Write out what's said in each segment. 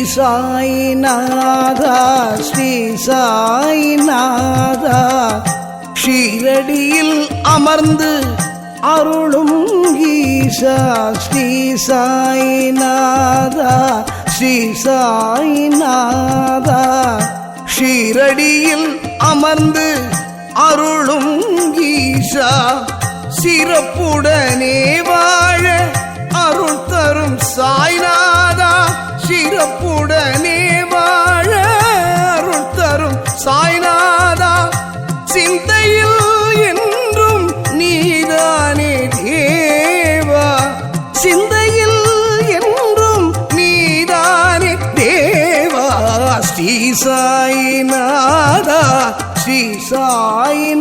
ஸ்ரீ சாய்நாதா ஸ்ரீ சாய்நாதா. ஷீரடியில் அமர்ந்து அருளும் ஈசா ஸ்ரீ சாய்நாதா ஸ்ரீ சாய்நாதா. ஷீரடியில் அமர்ந்து அருளும் ஈசா சிறப்புடனே வாழ அருள் தரும் சாய்நாதா. சிறப்புடனே வாழ அருள் தரும் சாய்நாதா. சிந்தையில் என்றும் நீதானே தேவா. சிந்தையில் என்றும் நீதானே தேவா. ஸ்ரீ சாய்நாதா ஸ்ரீ சாய்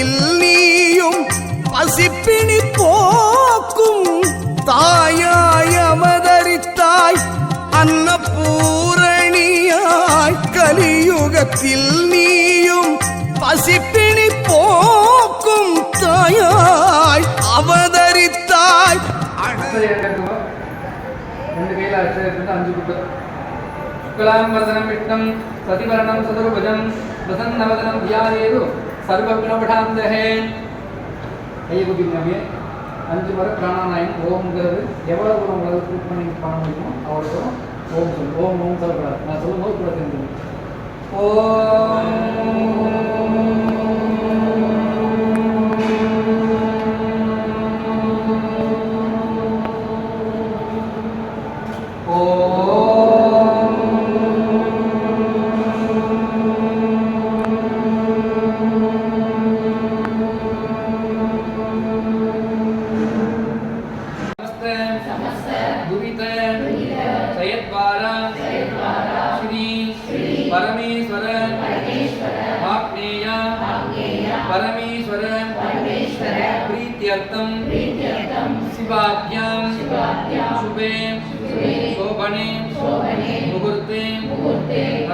கலியுகத்தில் நீயும் பசிப்பிணி போக்கும் தாயாய் அவதரித்தாய் அன்னபூரணியாய் கலியுகத்தில் நீயும் பசிப்பிணி போக்கும் தாயாய் அவதரித்தாய். ரெண்டு கையில் அக்ஷதை அஞ்சு குட்டு சுக்லாம் சதிவரணம் சதுர்புஜம் பிரசன்னவதனம் தியாயேது சர்வகுணபடாந்தகே கையை கூட்டிக்கலாமே அஞ்சு முறை பிராணாயம் ஓம்ங்கிறது எவ்வளோ தூரம் உங்களால் ப்ரூவ் பண்ணி பண்ண முடியுமோ அவ்வளோ தூரம் ஓம் சொல்லு ஓம் ஓம் சொல்லக்கூடாது நான் சொல்லும் போது கூட தெரிஞ்சுக்கணும் ஓம். Oh.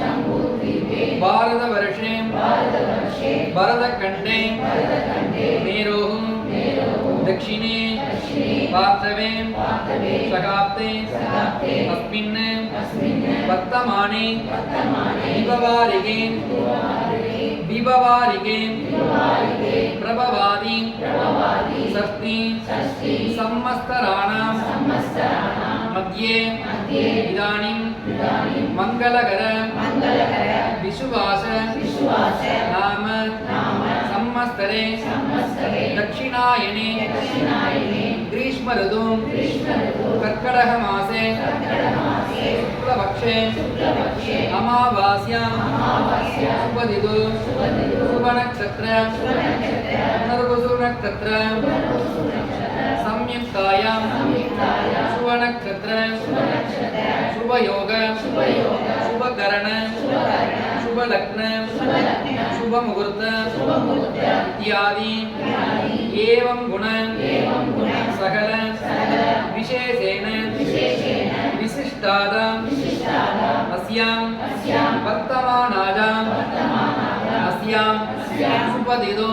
जम्बूद्वीपे भारतवर्षे भरतखण्डे मेरोः दक्षिणे पार्श्वे शकाब्दे अस्मिन् वर्तमाने विभवारिगे विभवारिगे प्रभवादि षष्टि संवत्सराणां मध्ये इदानीं मङ्गलकर विशुवास। नाम। संवत्सरे। दक्षिणायने। ग्रीष्म ऋतु कर्कटः मासे शुक्लपक्षे। अमावास्यां। शुभदितु शुभनक्षत्र। पुनर्वसुनक्षत्र संयुक्तायां शुभनक्षत्र शुभयोग शुभकरण शुभलग्न शुभमुहूर्त इत्यादि एवं गुण सकल विशेषेण विशिष्टादा अस्यां वर्तमानायां अस्यां शुभदिदो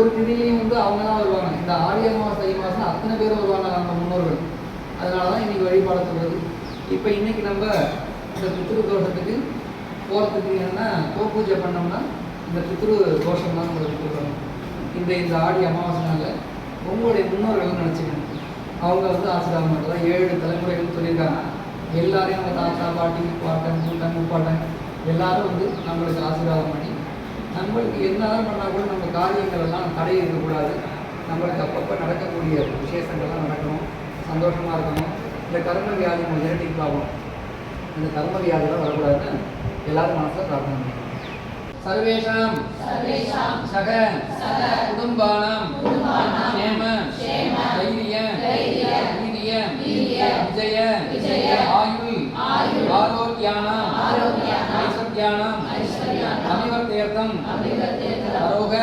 ஒவ்வொரு திதியிலையும் வந்து அவங்க தான் வருவாங்க. இந்த ஆடி அமாவாசை தை மாதம் அத்தனை பேர் வருவாங்க நம்ம முன்னோர்கள். அதனால தான் இன்னைக்கு வழிபாடு சொல்கிறது இப்போ இன்னைக்கு நம்ம இந்த பித்ரு தோஷத்துக்கு போகிறதுக்கு என்னன்னா பூஜை பண்ணோம்னா இந்த பித்ரு தோஷம் தான் நம்மளுக்கு கொடுக்கணும். இந்த இந்த ஆடி அமாவாசைனால உங்களுடைய முன்னோர்கள் நினச்சிக்கணும். அவங்க வந்து ஆசீர்வாதம் பண்ணுறதா ஏழு தலைமுறைகள் சொல்லியிருக்காங்க. எல்லாரையும் நம்ம தாத்தா பாட்டி பாட்டன் கூட்டன் முப்பாட்டன் எல்லாரும் வந்து நம்மளுக்கு ஆசீர்வாதம் பண்ணி நம்மளுக்கு என்னதான் பண்ணால் கூட நம்ம காரியங்கள் எல்லாம் தடை இருக்கக்கூடாது நம்மளுக்கு அப்பப்போ நடக்கக்கூடிய விசேஷங்கள்லாம் நடக்கணும் சந்தோஷமாக இருக்கணும். இந்த கர்ம வியாதி நம்ம ஜெனட்டிக் ப்ராப்ளம் இந்த கர்ம வியாதிலாம் வரக்கூடாதுன்னு எல்லாரும் மனசில் பிரார்த்தனை பண்ணணும் சர்வேஷாம். சக. குடும்பானாம். க்ஷேம. தைரிய. வீரிய. விஜய. ஆயுள். ஆரோக்கியானாம். ஐஸ்வர்யானாம் अभिवर्तेर्थम अरोग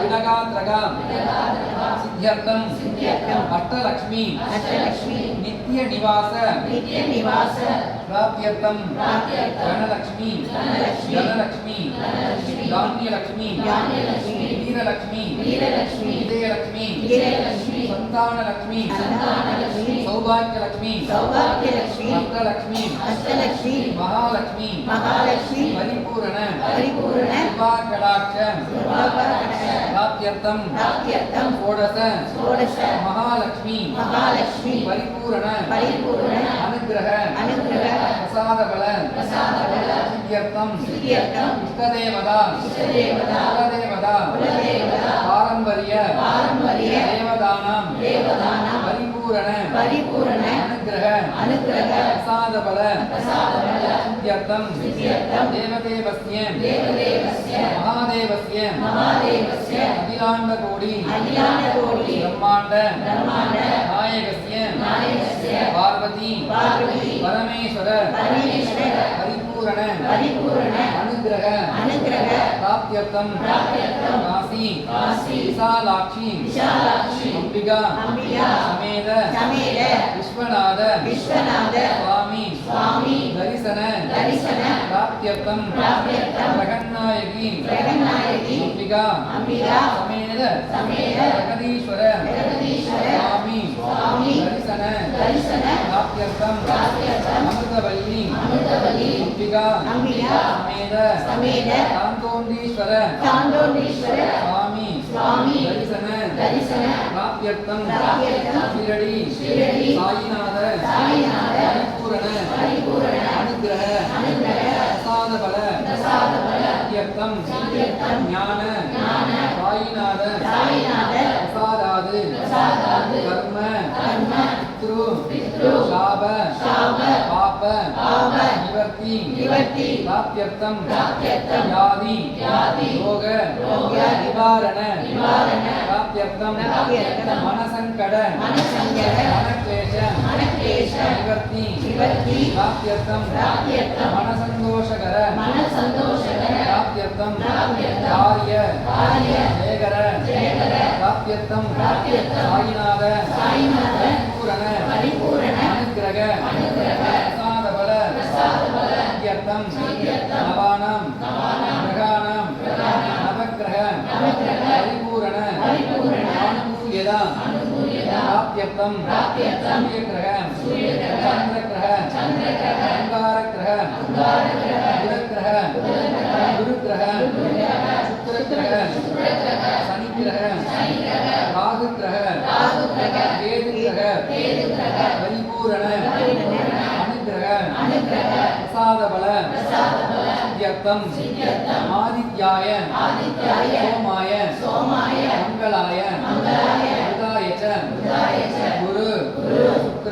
विनगात्रग सिद्ध्यर्थम। अष्टलक्ष्मी। नित्य निवास प्राप्त्यर्थम। धनलक्ष्मी। धनलक्ष्मी। धान्यलक्ष्मी। வீரலட்சுமி வீரலட்சுமி விஜயலட்சுமி விஜயலட்சுமி சந்தானலட்சுமி சந்தானலட்சுமி சௌபாகியலட்சுமி சௌபாகியலட்சுமி அஷ்டலட்சுமி அஷ்டலட்சுமி மகாலட்சுமி மகாலட்சுமி பரிபூரண பரிபூரண கிருபாகடாட்சம் பிராப்தியர்த்தம் பிராப்தியர்த்தம் ஷோடச ஷோடச மகாலட்சுமி மகாலட்சுமி பரிபூரண பரிபூரண அனுகிரக அனுகிரக பிரசாதபல பிரசாத இத்யர்த்தம் இஷ்டதேவதா குலதேவதா பாரம்பரிய. தேவதானம். பரிபூரண. அனுகிரக பிரசாதபல. இத்யர்த்தம் தேவதேவஸ்ய. மகாதேவஸ்ய. அகிலாண்ட கோடி பிரம்மாண்ட. நாயகஸ்ய. பார்வதி. பரமேஸ்வர. ஹரி பரிபூரண பரிபூரண அனுகிரக அனுகிரக பிராப்தியர்த்தம் பிராப்தியர்த்தம் காசி காசி விசாலாட்சி விசாலாட்சி அம்பிகா அம்பிகா சமேத சமேத விஸ்வநாத சாத்தியர்த்தம் அமிர்தவல்லி. அம்பிகா. சமேத. சாந்தோந்தீஸ்வர சுவாமி. தரிசன. பிராப்தியர்த்தம். ஷிரடி. சாயிநாத. பரிபூரண. அனுகிரக. பிரசாதபல. ஞான. பித்ரு சாப மனசந்தோஷகர மனசந்தோஷகர பிராப்தியர்த்தம் பிராப்தியர்த்தம் प्राप्त्यर्थम प्राप्त्यर्थम सूर्यग्रह सूर्यग्रह चन्द्रग्रह चन्द्रग्रह अंगारग्रह अंगारग्रह बुधग्रह गुरुग्रह शुक्रग्रह शुक्रग्रह शनिग्रह शनिग्रह राहुग्रह राहुग्रह केतुग्रह केतुग्रह परिपूर्ण परिपूर्ण अनुग्रह अनुग्रह प्रसाद बल प्रसाद बल सिद्ध्यर्थम सिद्ध्यर्थम आदित्याय आदित्याय सोमाय सोमाय मंगलाय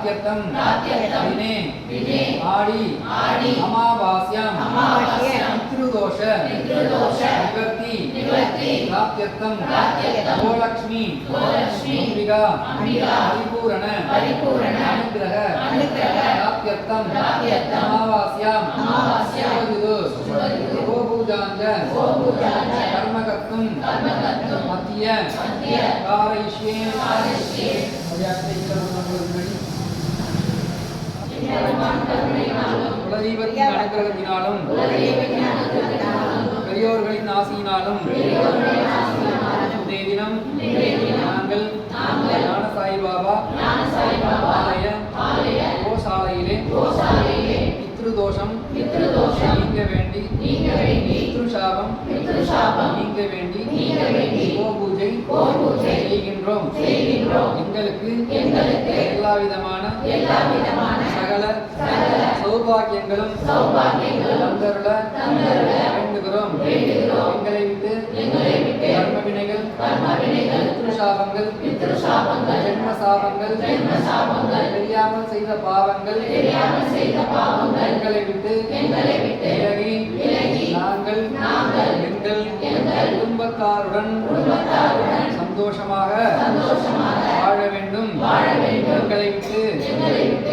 नमो नमः नमो नमः नवग्रह नवग्रह परिपूर्ण परिपूर्ण आनुकूल्यता अनुकूल्यता प्राप्त्यर्थम प्राप्त्यर्थम दिने दिने आडि आडि अमावास्याम् अमावास्याम् குலதெய்வத்தின் அனுகிரகத்தினாலும் பெரியோர்களின் ஆசையினாலும் இன்றைய தினம் நாங்கள் ஞான சாய்பாபா ஆலய கோசாலையிலே பித்ருதோஷம் நீங்க வேண்டி பித்ருஷாபம் நீங்க வேண்டி கோபூஜை செய்கின்றோம். எங்களுக்கு எல்லா விதமான சௌபாகியங்களும் தந்தருள வேண்டுகிறோம். எங்களை விட்டு கர்ம வினைகள் ஜென்ம சாபங்கள் தெரியாமல் செய்த பாவங்கள் எங்களை விட்டு விலகி நாங்கள் எங்கள் குடும்பத்தாருடன் சந்தோஷமாக வாழ வேண்டும். எங்களை விட்டு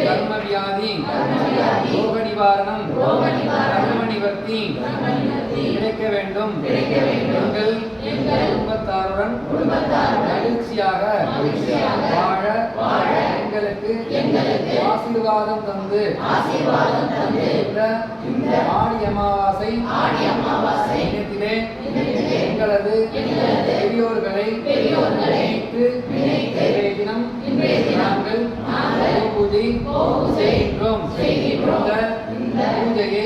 கர்ம வியாதி ரோக நிவாரணம் கர்ம நிவர்த்தி கிடைக்க வேண்டும். எங்கள் குடும்பத்தாருடன் மகிழ்ச்சியாக வாழ எங்களுக்கு ஆசீர்வாதம் தந்து. இந்த ஆடி அமாவாசை தினத்திலே எங்களது பெரியோர்களை பூஜை இந்த பூஜையை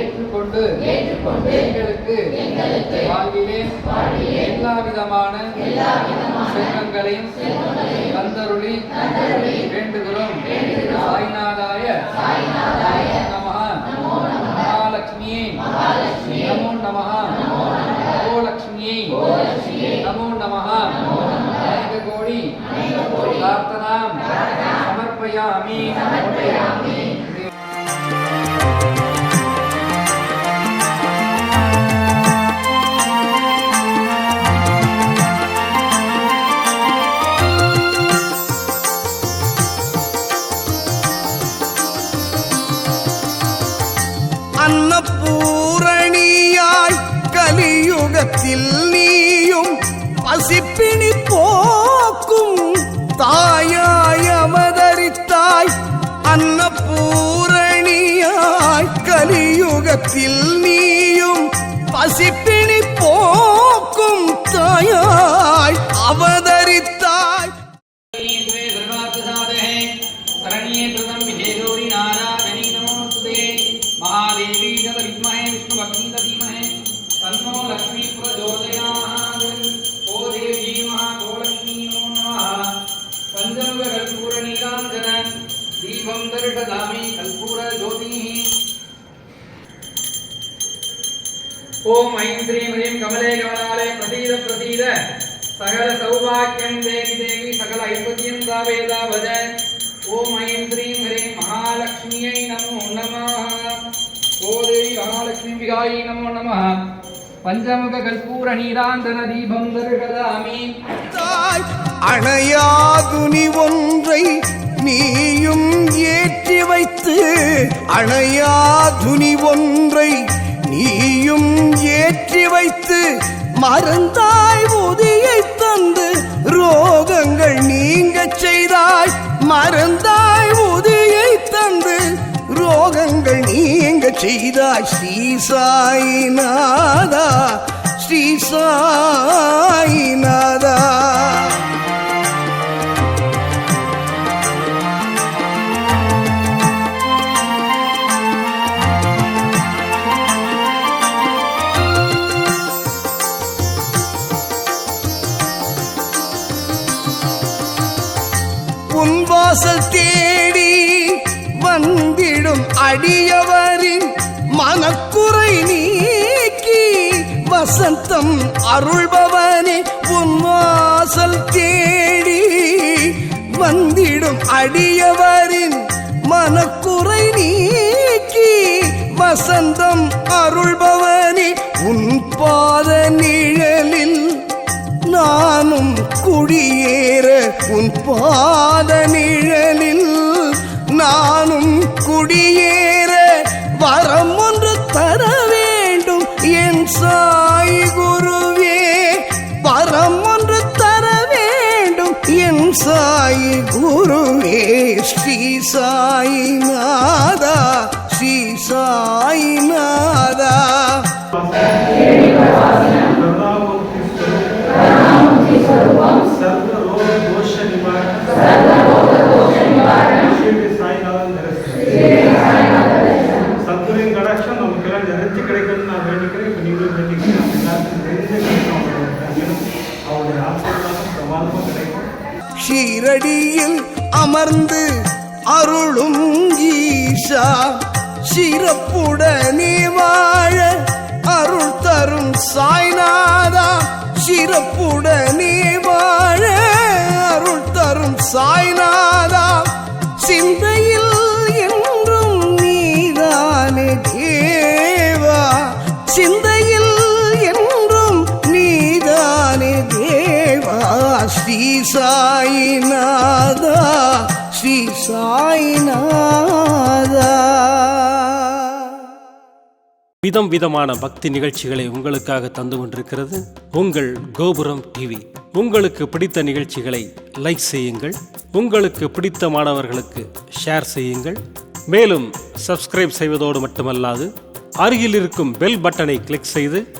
ஏற்றுக்கொண்டு எங்களுக்கு வாழ்விலே எல்லா விதமான செல்வங்களையும் தந்தருளி வேண்டுகிறோம். சாய்நாதாய நம மகாலட்சுமியே. நமோ நம கோலக்ஷ்மியை நமோ நம அநேக கோடி பிரார்த்தனாம். समर्पयामि ஓம் ஐம் ஸ்ரீம் ஹ்ரீம் கமலே கமலாலே பிரதீத பிரதீத சகல சௌபாக்கியம் தேவி தேவி சகல ஐஸ்வர்யம் தாவேதா பஜ ஓம் ஐம் ஸ்ரீம் ஹ்ரீம் மகாலட்சுமியை நமோ நமः. ஓ தேவி மகாலட்சுமி விகாயி நமோ நமः. பஞ்சமுக கற்பூர நீராந்தன தீபம் தருகதாமி தாய் அணையாதுனி ஒன்றை நீயும் ஏற்றி வைத்து அணையாதுனி ஒன்றை நீயும் ஏற்றி வைத்து மறந்தாய் உதியை தந்து ரோகங்கள் நீங்க செய்தாய் மறந்தாய் உதியை தந்து ரோகங்கள் நீங்க செய்தாய் ஸ்ரீ சாயிநாதா ஸ்ரீ சாயிநாதா. வாசல் தேடி வந்திடும் அடியவரின் மனக்குறை நீக்கி வசந்தம் அருள்பவனே உன் வாசல் தேடி வந்திடும் அடியவரின் மனக்குறை நீக்கி வசந்தம் அருள்பவனே உன் பாத நிழலில் நானும் குடியேற உன் பாத நிழலில் நானும் குடியேற வரம் ஒன்று தர வேண்டும் என் சாய் குருவே. வரம் ஒன்று தர வேண்டும் என் சாய் குருவே. ஸ்ரீ சாய் நாதா ஸ்ரீ சாய் ஷீரடியில் அமர்ந்து அருளும் ஈஷா. சிறப்புடனே வாழ அருள் தரும் சாய்நாதா. சிறப்புடனே வாழ அருள் தரும் சாய்நாதா. சிந்தையில் என்றும் நீதானே தேவா. சிந்தையில் ஸ்ரீ சாயிநாதா ஸ்ரீ சாயிநாதா. விதம் விதமான பக்தி நிகழ்ச்சிகளை உங்களுக்காக தந்து கொண்டிருக்கிறது உங்கள் கோபுரம் டிவி. உங்களுக்கு பிடித்த நிகழ்ச்சிகளை லைக் செய்யுங்கள். உங்களுக்கு பிடித்த மாணவர்களுக்கு ஷேர் செய்யுங்கள். மேலும் சப்ஸ்கிரைப் செய்வதோடு மட்டுமல்லாது அருகில் இருக்கும் பெல் பட்டனை கிளிக் செய்து